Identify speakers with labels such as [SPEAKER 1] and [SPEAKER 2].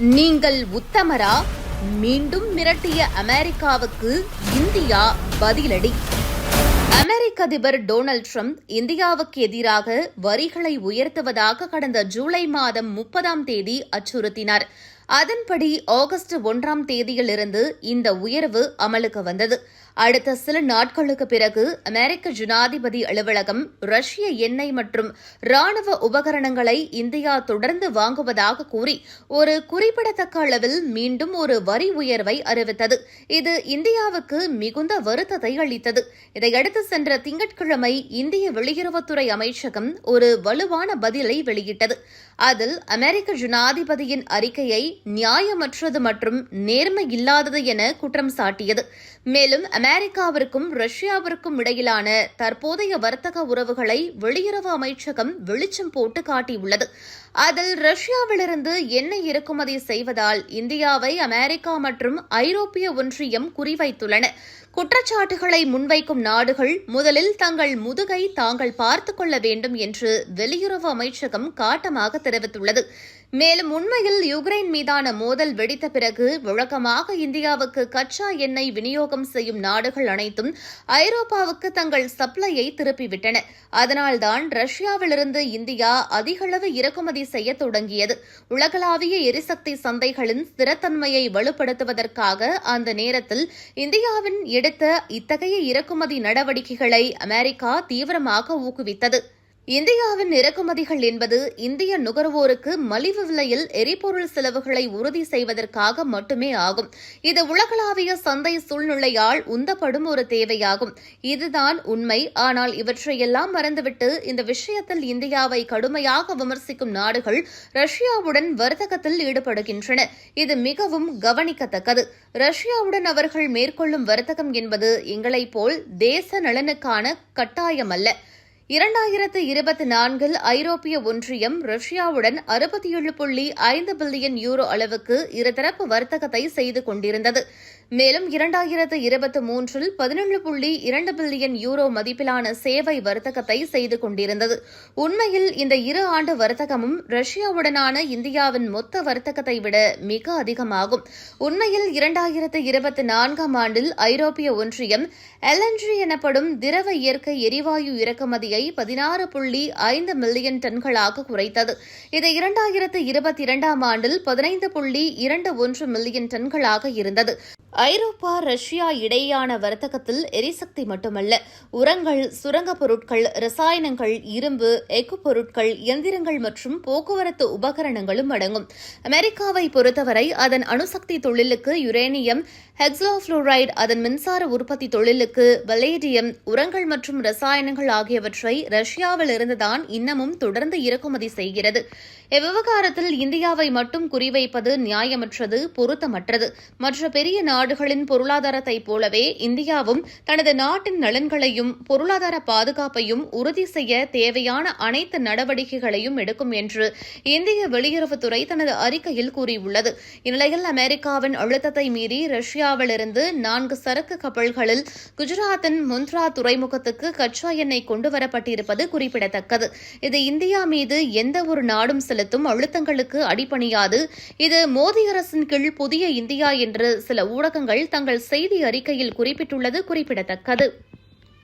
[SPEAKER 1] நீங்கள் உத்தமரா? மீண்டும் மிரட்டிய அமெரிக்காவுக்கு இந்தியா பதிலடி. அமெரிக்க அதிபர் டொனால்ட் ட்ரம்ப் இந்தியாவுக்கு எதிராக வரிகளை உயர்த்துவதாக கடந்த ஜூலை மாதம் முப்பதாம் தேதி அச்சுறுத்தினார். அதன்படி ஆகஸ்ட் ஒன்றாம் தேதியிலிருந்து இந்த உயர்வு அமலுக்கு வந்தது. அடுத்த சில நாட்களுக்கு பிறகு அமெரிக்க ஜனாதிபதி அலுவலகம் ரஷ்ய எண்ணெய் மற்றும் ராணுவ உபகரணங்களை இந்தியா தொடர்ந்து வாங்குவதாக கூறி ஒரு குறிப்பிடத்தக்க அளவில் மீண்டும் ஒரு வரி உயர்வை அறிவித்தது. இது இந்தியாவுக்கு மிகுந்த வருத்தத்தை அளித்தது. இதையடுத்து சென்ற திங்கட்கிழமை இந்திய வெளியுறவுத்துறை அமைச்சகம் ஒரு வலுவான பதிலை வெளியிட்டது. அதில் அமெரிக்க ஜனாதிபதியின் அறிக்கையை நியாயமற்றது மற்றும் நேர்மை இல்லாதது என குற்றம் சாட்டியது. மேலும் அமெரிக்காவிற்கும் ரஷ்யாவிற்கும் இடையிலான தற்போதைய வர்த்தக உறவுகளை வெளியுறவு அமைச்சகம் வெளிச்சம் போட்டு காட்டியுள்ளது. அதில் ரஷ்யாவிலிருந்து எண்ணெய் இறக்குமதி செய்வதால் இந்தியாவை அமெரிக்கா மற்றும் ஐரோப்பிய ஒன்றியம் குறிவைத்துள்ளன. குற்றச்சாட்டுகளை முன்வைக்கும் நாடுகள் முதலில் தங்கள் முதுகை தாங்கள் பார்த்துக் கொள்ள வேண்டும் என்று வெளியுறவு அமைச்சகம் காட்டமாக தெரிவித்துள்ளது. மேலும் உண்மையில் யுக்ரைன் மீது மீதான மோதல் வெடித்த பிறகு வழக்கமாக இந்தியாவுக்கு கச்சா எண்ணெய் விநியோகம் செய்யும் நாடுகள் அனைத்தும் ஐரோப்பாவுக்கு தங்கள் சப்ளையை திருப்பிவிட்டன. அதனால்தான் ரஷ்யாவிலிருந்து இந்தியா அதிகளவு இறக்குமதி செய்ய தொடங்கியது. உலகளாவிய எரிசக்தி சந்தைகளின் ஸ்திரத்தன்மையை வலுப்படுத்துவதற்காக அந்த நேரத்தில் இந்தியாவின் எடுத்த இத்தகைய இறக்குமதி நடவடிக்கைகளை அமெரிக்கா தீவிரமாக ஊக்குவித்தது. இந்தியாவின் இறக்குமதிகள் என்பது இந்திய நுகர்வோருக்கு மலிவு விலையில் எரிபொருள் செலவுகளை உறுதி செய்வதற்காக மட்டுமே ஆகும். இது உலகளாவிய சந்தை சூழ்நிலையால் உந்தப்படும் ஒரு தேவையாகும். இதுதான் உண்மை. ஆனால் இவற்றையெல்லாம் மறந்துவிட்டு இந்த விஷயத்தில் இந்தியாவை கடுமையாக விமர்சிக்கும் நாடுகள் ரஷ்யாவுடன் வர்த்தகத்தில் ஈடுபடுகின்றன. இது மிகவும் கவனிக்கத்தக்கது. ரஷ்யாவுடன் அவர்கள் மேற்கொள்ளும் வர்த்தகம் என்பது எங்களைப் போல் தேச நலனுக்கான கட்டாயமல்ல. இரண்டாயிரத்து இருபத்தி நான்கில் ஐரோப்பிய ஒன்றியம் ரஷ்யாவுடன் அறுபத்தி ஏழு புள்ளி ஐந்து பில்லியன் யூரோ அளவுக்கு இருதரப்பு வர்த்தகத்தை செய்து கொண்டிருந்தது. மேலும் இரண்டாயிரத்து இருபத்தி மூன்றில் பதினேழு புள்ளி இரண்டு பில்லியன் யூரோ மதிப்பிலான சேவை வர்த்தகத்தை செய்து கொண்டிருந்தது. உண்மையில் இந்த இரு ஆண்டு வர்த்தகமும் ரஷ்யாவுடனான இந்தியாவின் மொத்த வர்த்தகத்தை விட மிக அதிகமாகும். உண்மையில் இரண்டாயிரத்து இருபத்தி நான்காம் ஆண்டில் ஐரோப்பிய ஒன்றியம் எல்என்ஜி எனப்படும் திரவ இயற்கை எரிவாயு இறக்குமதியை பதினாறு புள்ளி ஐந்து மில்லியன் டன்களாக குறைத்தது. இது இரண்டாயிரத்து இருபத்தி இரண்டாம் ஆண்டில் பதினைந்து புள்ளி இரண்டு ஒன்று மில்லியன் டன்களாக இருந்தது. ஐரோப்பா ரஷ்யா இடையேயான வர்த்தகத்தில் எரிசக்தி மட்டுமல்ல உரங்கள் சுரங்கப் பொருட்கள் ரசாயனங்கள் இரும்பு எஃகு பொருட்கள் இயந்திரங்கள் மற்றும் போக்குவரத்து உபகரணங்களும் அடங்கும். அமெரிக்காவை பொறுத்தவரை அதன் அணுசக்தி தொழிலுக்கு யுரேனியம் ஹெக்ஸோஃபுளோரைடு அதன் மின்சார உற்பத்தி தொழிலுக்கு வலேடியம் உரங்கள் மற்றும் ரசாயனங்கள் ஆகியவற்றை ரஷ்யாவில் இருந்துதான் இன்னமும் தொடர்ந்து இறக்குமதி செய்கிறது. இவ்விவகாரத்தில் இந்தியாவை மட்டும் குறிவைப்பது நியாயமற்றது பொருத்தமற்றது. மற்ற பெரிய நாடுகளின் பொருளாதாரத்தைப் போலவே இந்தியாவும் தனது நாட்டின் நலன்களையும் பொருளாதார பாதுகாப்பையும் உறுதி செய்ய தேவையான அனைத்து நடவடிக்கைகளையும் எடுக்கும் என்று இந்திய வெளியுறவுத்துறை தனது அறிக்கையில் கூறியுள்ளது. இந்நிலையில் அமெரிக்காவின் அழுத்தத்தை மீறி ரஷ்யாவிலிருந்து நான்கு சரக்கு கப்பல்களில் குஜராத்தின் முந்த்ரா துறைமுகத்துக்கு கச்சா எண்ணெய் கொண்டுவரப்பட்டிருப்பது குறிப்பிடத்தக்கது. இது இந்தியா மீது எந்த ஒரு நாடும் செலுத்தும் அழுத்தங்களுக்கு அடிபணியாது. இது மோடி அரசின் கீழ் புதிய இந்தியா என்று சில ஊடகங்கள் தங்கள் செய்தி அறிக்கையில் குறிப்பிட்டுள்ளது குறிப்பிடத்தக்கது.